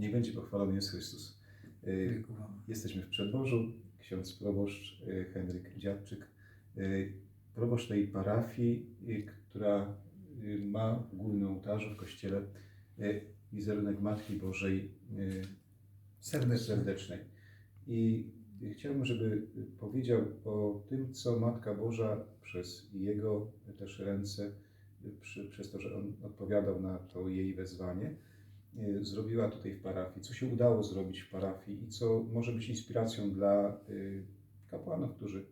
Niech będzie pochwalony jest Chrystus. Y. Jesteśmy w Przedworzu. Ksiądz proboszcz y, Henryk Dziadczyk, y, proboszcz tej parafii, która ma w głównym ołtarzu w kościele wizerunek Matki Bożej Serdecznie. serdecznej. I chciałbym, żeby powiedział o tym, co Matka Boża przez jego też ręce, przy, przez to, że on odpowiadał na to jej wezwanie, zrobiła tutaj w parafii, co się udało zrobić w parafii i co może być inspiracją dla y, kapłanów, którzy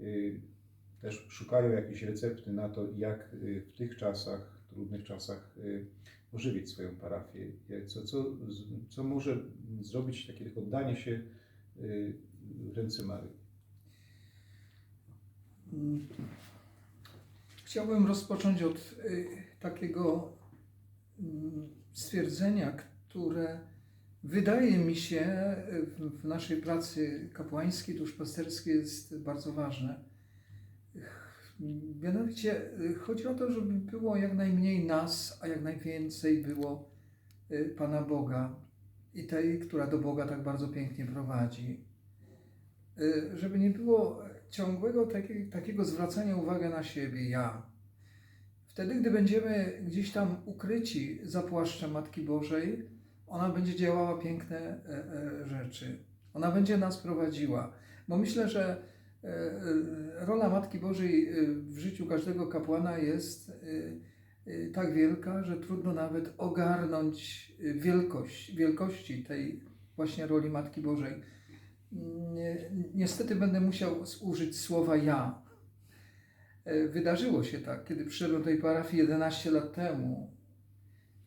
y, też szukają jakiejś recepty na to, jak w tych czasach, trudnych czasach ożywić swoją parafię. Co, co, co może zrobić takie oddanie się w ręce Maryi. Chciałbym rozpocząć od takiego mm, stwierdzenia, które wydaje mi się y, w, naszej pracy kapłańskiej, duszpasterskiej jest bardzo ważne. Mianowicie y, chodzi o to, żeby było jak najmniej nas, a jak najwięcej było y, Pana Boga i tej, która do Boga tak bardzo pięknie prowadzi. Żeby nie było ciągłego taki, takiego zwracania uwagi na siebie, ja. Wtedy, gdy będziemy gdzieś tam ukryci za płaszczem Matki Bożej, ona będzie działała piękne e, e, rzeczy. Ona będzie nas prowadziła. Bo myślę, że e, rola Matki Bożej w życiu każdego kapłana jest tak wielka, że trudno nawet ogarnąć wielkość, wielkości tej właśnie roli Matki Bożej. Nie, niestety będę musiał użyć słowa ja. E, Wydarzyło się tak, kiedy przyszedłem do tej parafii 11 lat temu.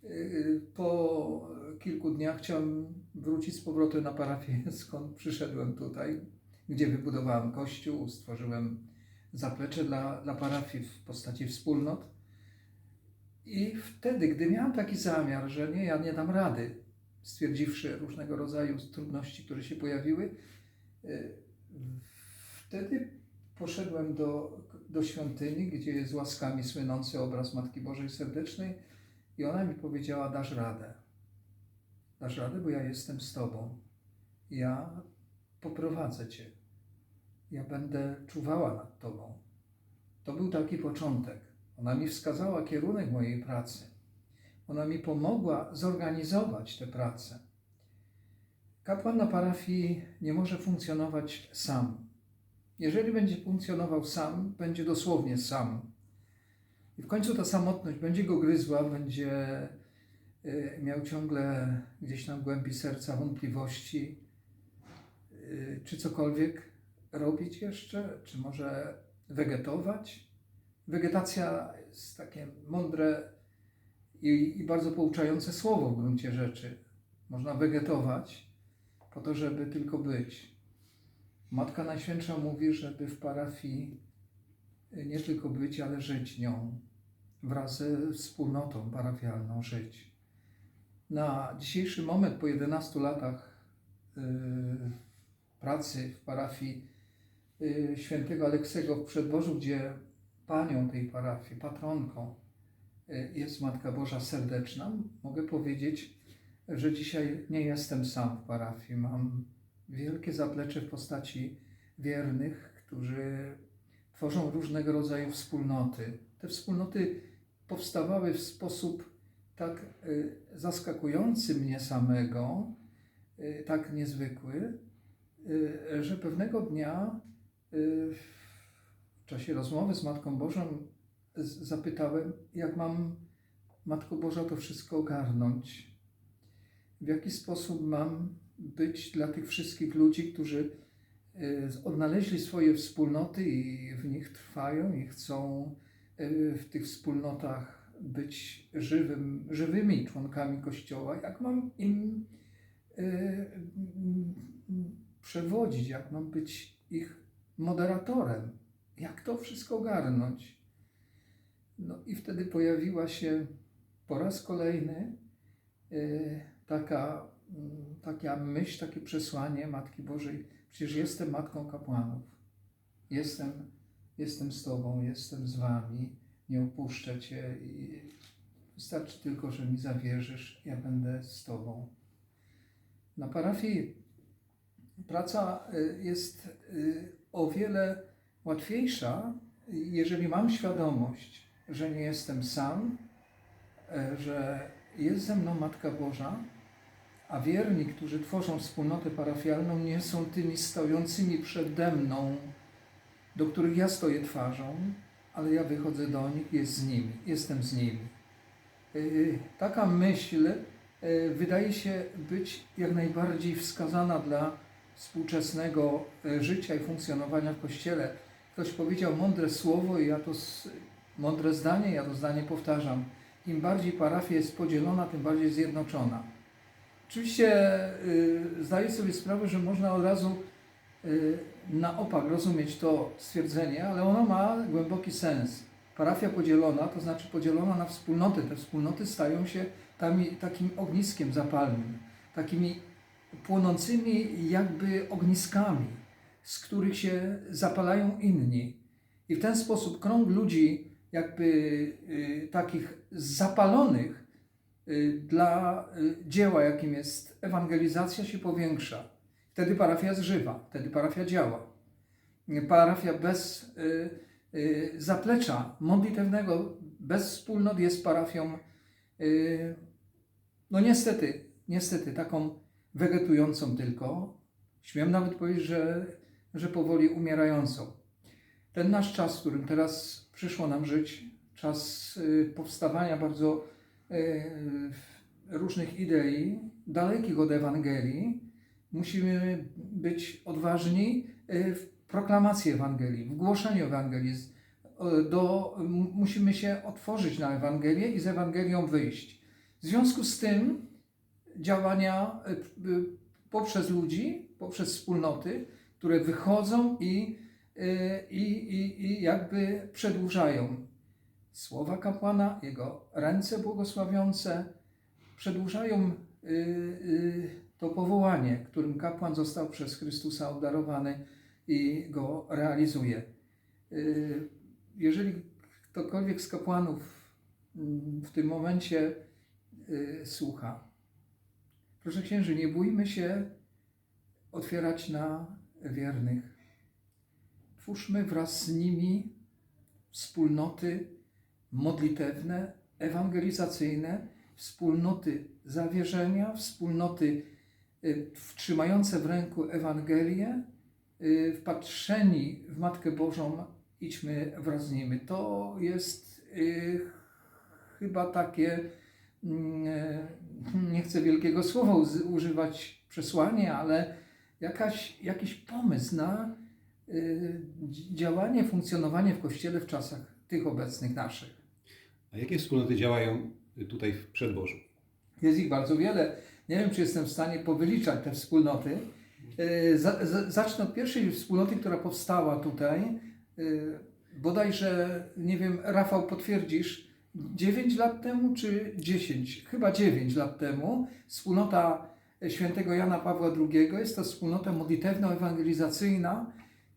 e, Po kilku dniach chciałem wrócić z powrotem na parafię, skąd przyszedłem tutaj, gdzie wybudowałem kościół, stworzyłem zaplecze dla, dla parafii w postaci wspólnot. I wtedy, gdy miałem taki zamiar, że nie, ja nie dam rady, stwierdziwszy różnego rodzaju trudności, które się pojawiły, y, wtedy poszedłem do, do świątyni, gdzie jest łaskami słynący obraz Matki Bożej Serdecznej i ona mi powiedziała, dasz radę. Dasz radę, bo ja jestem z Tobą. Ja poprowadzę Cię. Ja będę czuwała nad Tobą. To był taki początek. Ona mi wskazała kierunek mojej pracy. Ona mi pomogła zorganizować tę pracę. Kapłan na parafii nie może funkcjonować sam. Jeżeli będzie funkcjonował sam, będzie dosłownie sam. I w końcu ta samotność będzie go gryzła, będzie y, miał ciągle gdzieś tam w głębi serca wątpliwości, y, czy cokolwiek robić jeszcze, czy może wegetować. Wegetacja jest takie mądre i, i bardzo pouczające słowo w gruncie rzeczy. Można wegetować po to, żeby tylko być. Matka Najświętsza mówi, żeby w parafii nie tylko być, ale żyć nią, wraz ze wspólnotą parafialną żyć. Na dzisiejszy moment, po 11 latach yy, pracy w parafii yy, świętego Aleksego w Przedworzu, gdzie panią tej parafii, patronką jest Matka Boża Serdeczna, mogę powiedzieć, że dzisiaj nie jestem sam w parafii. Mam wielkie zaplecze w postaci wiernych, którzy tworzą różnego rodzaju wspólnoty. Te wspólnoty powstawały w sposób tak y, zaskakujący mnie samego, y, tak niezwykły, y, że pewnego dnia w czasie rozmowy z Matką Bożą zapytałem, jak mam Matko Boża to wszystko ogarnąć w jaki sposób mam być dla tych wszystkich ludzi, którzy y, odnaleźli swoje wspólnoty i w nich trwają i chcą y, w tych wspólnotach być żywym, żywymi członkami Kościoła, jak mam im mm, przewodzić, jak mam być ich moderatorem, jak to wszystko ogarnąć. No i wtedy pojawiła się po raz kolejny taka, taka myśl, takie przesłanie Matki Bożej. Przecież jestem Matką kapłanów. Jestem, jestem z Tobą, jestem z Wami. Nie opuszczę Cię i wystarczy tylko, że mi zawierzysz, ja będę z Tobą. Na parafii praca y, jest y, o wiele łatwiejsza, jeżeli mam świadomość, że nie jestem sam, e, że jest ze mną Matka Boża, a wierni, którzy tworzą wspólnotę parafialną, nie są tymi stojącymi przede mną, do których ja stoję twarzą, ale ja wychodzę do nich, jest z nimi, jestem z nimi. Yy, Taka myśl yy, wydaje się być jak najbardziej wskazana dla współczesnego życia i funkcjonowania w Kościele. Ktoś powiedział mądre słowo i ja to mądre zdanie, ja to zdanie powtarzam. Im bardziej parafia jest podzielona, tym bardziej zjednoczona. Oczywiście yy, zdaję sobie sprawę, że można od razu yy, na opak rozumieć to stwierdzenie, ale ono ma głęboki sens. Parafia podzielona, to znaczy podzielona na wspólnoty. Te wspólnoty stają się tami, takim ogniskiem zapalnym, takimi płonącymi jakby ogniskami, z których się zapalają inni. I w ten sposób krąg ludzi, jakby y, takich zapalonych y, dla y, dzieła, jakim jest ewangelizacja, się powiększa. Wtedy parafia jest żywa, wtedy parafia działa. Parafia bez y, y, zaplecza modlitewnego, bez wspólnot jest parafią, y, no niestety, niestety taką wegetującą tylko. Śmiem nawet powiedzieć, że, że powoli umierającą. Ten nasz czas, w którym teraz przyszło nam żyć, czas y, powstawania bardzo y, różnych idei, dalekich od Ewangelii, musimy być odważni y, w proklamacji Ewangelii, w głoszeniu Ewangelii. Y, Do, musimy się otworzyć na Ewangelię i z Ewangelią wyjść. W związku z tym działania y, y, poprzez ludzi, poprzez wspólnoty, które wychodzą i, y, i, i, i jakby przedłużają słowa kapłana, jego ręce błogosławiące, przedłużają y, y, to powołanie, którym kapłan został przez Chrystusa obdarowany i go realizuje. Y, Jeżeli ktokolwiek z kapłanów mm, w tym momencie słucha, proszę księży, nie bójmy się otwierać na wiernych. Twórzmy wraz z nimi wspólnoty modlitewne, ewangelizacyjne, wspólnoty zawierzenia, wspólnoty y, trzymające w ręku Ewangelię, y, wpatrzeni w Matkę Bożą, idźmy wraz z nimi. To jest y, chyba takie, mm, nie chcę wielkiego słowa używać przesłanie, ale jakaś, jakiś pomysł na dzi- działanie, funkcjonowanie w Kościele w czasach tych obecnych naszych. A jakie wspólnoty działają tutaj w przedbożu? Jest ich bardzo wiele. Nie wiem, czy jestem w stanie powyliczać te wspólnoty. Za- Zacznę od pierwszej wspólnoty, która powstała tutaj. E, Bodajże, nie wiem, Rafał, potwierdzisz, 9 lat temu czy 10? Chyba 9 lat temu. Wspólnota świętego Jana Pawła II. Jest to wspólnota modlitewno-ewangelizacyjna,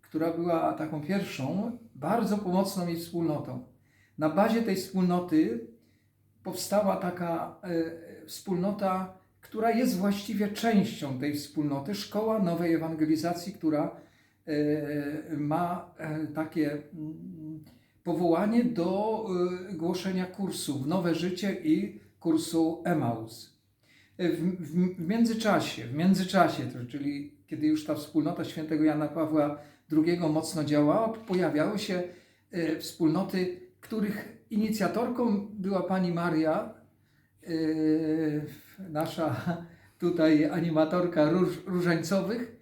która była taką pierwszą, bardzo pomocną jej wspólnotą. Na bazie tej wspólnoty powstała taka e, wspólnota, która jest właściwie częścią tej wspólnoty, Szkoła Nowej Ewangelizacji, która e, ma e, takie mm, powołanie do głoszenia kursów Nowe Życie i kursu Emaus. W, w, w międzyczasie, w międzyczasie, czyli kiedy już ta wspólnota świętego Jana Pawła II mocno działała, pojawiały się wspólnoty, których inicjatorką była pani Maria, yy, nasza tutaj animatorka róż, różańcowych.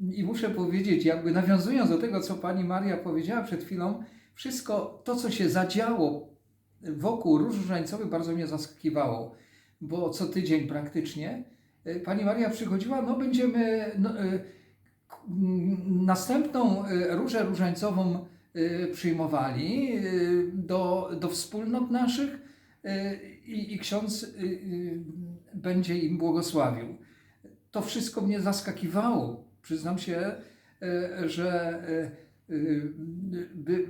I muszę powiedzieć, jakby nawiązując do tego, co pani Maria powiedziała przed chwilą, wszystko to, co się zadziało wokół róż różańcowych, bardzo mnie zaskakiwało, bo co tydzień praktycznie yy, pani Maria przychodziła, no będziemy no, m, następną różę różańcową przyjmowali y, do, do wspólnot naszych y, i, i ksiądz y, y, będzie im błogosławił. To wszystko mnie zaskakiwało. Przyznam się, y, że y, y, by,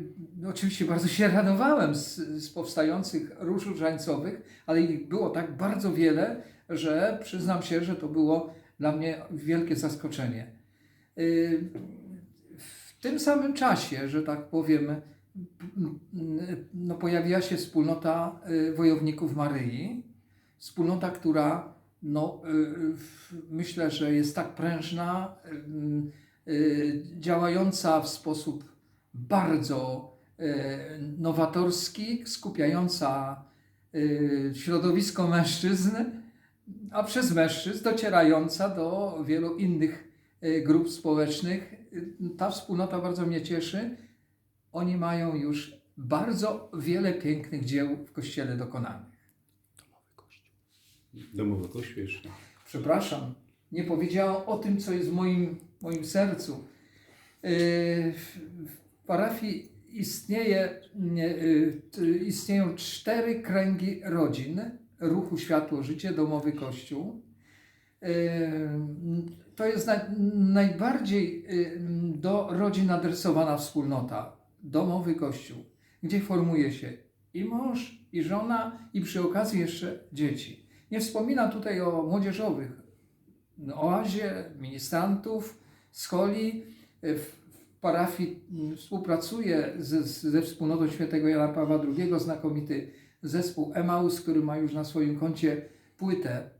oczywiście bardzo się radowałem z, z powstających róż różańcowych, ale ich było tak bardzo wiele, że przyznam się, że to było dla mnie wielkie zaskoczenie. Tym samym czasie, że tak powiem, no, pojawiła się wspólnota y, wojowników Maryi. Wspólnota, która no, y, myślę, że jest tak prężna, y, działająca w sposób bardzo nowatorski, skupiająca środowisko mężczyzn, a przez mężczyzn docierająca do wielu innych grup społecznych. Ta wspólnota bardzo mnie cieszy. Oni mają już bardzo wiele pięknych dzieł w Kościele dokonanych. Domowy kościół jeszcze. Przepraszam, nie powiedziałam o tym, co jest w moim, moim sercu. Yy, W parafii istnieje, nie, yy, istnieją cztery kręgi rodzin ruchu Światło Życie, Domowy Kościół. To jest naj, najbardziej yy, do rodzin adresowana wspólnota, Domowy Kościół, gdzie formuje się i mąż, i żona, i przy okazji jeszcze dzieci. Nie wspominam tutaj o młodzieżowych oazie, ministrantów, scholi. W w parafii mm, współpracuje ze, ze wspólnotą świętego Jana Pawła II znakomity zespół Emaus, który ma już na swoim koncie płytę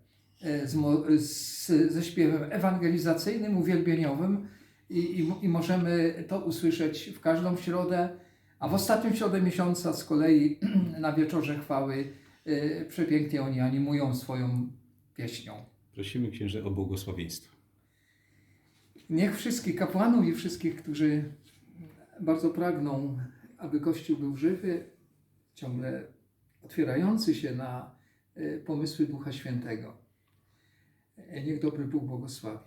z, mo- z, ze śpiewem ewangelizacyjnym, uwielbieniowym i, i, i możemy to usłyszeć w każdą środę, a w ostatnią środę miesiąca z kolei na wieczorze chwały e, przepięknie oni animują swoją pieśnią. Prosimy księże o błogosławieństwo. Niech wszystkich kapłanów i wszystkich, którzy bardzo pragną, aby Kościół był żywy, ciągle otwierający się na e, pomysły Ducha Świętego. E, Niech dobry Bóg błogosławi.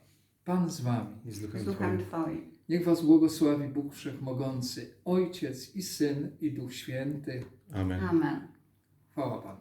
Pan z wami. Jest Z duchem Twoim. Niech was błogosławi Bóg Wszechmogący, Ojciec i Syn i Duch Święty. Amen. Amen. Chwała Panu.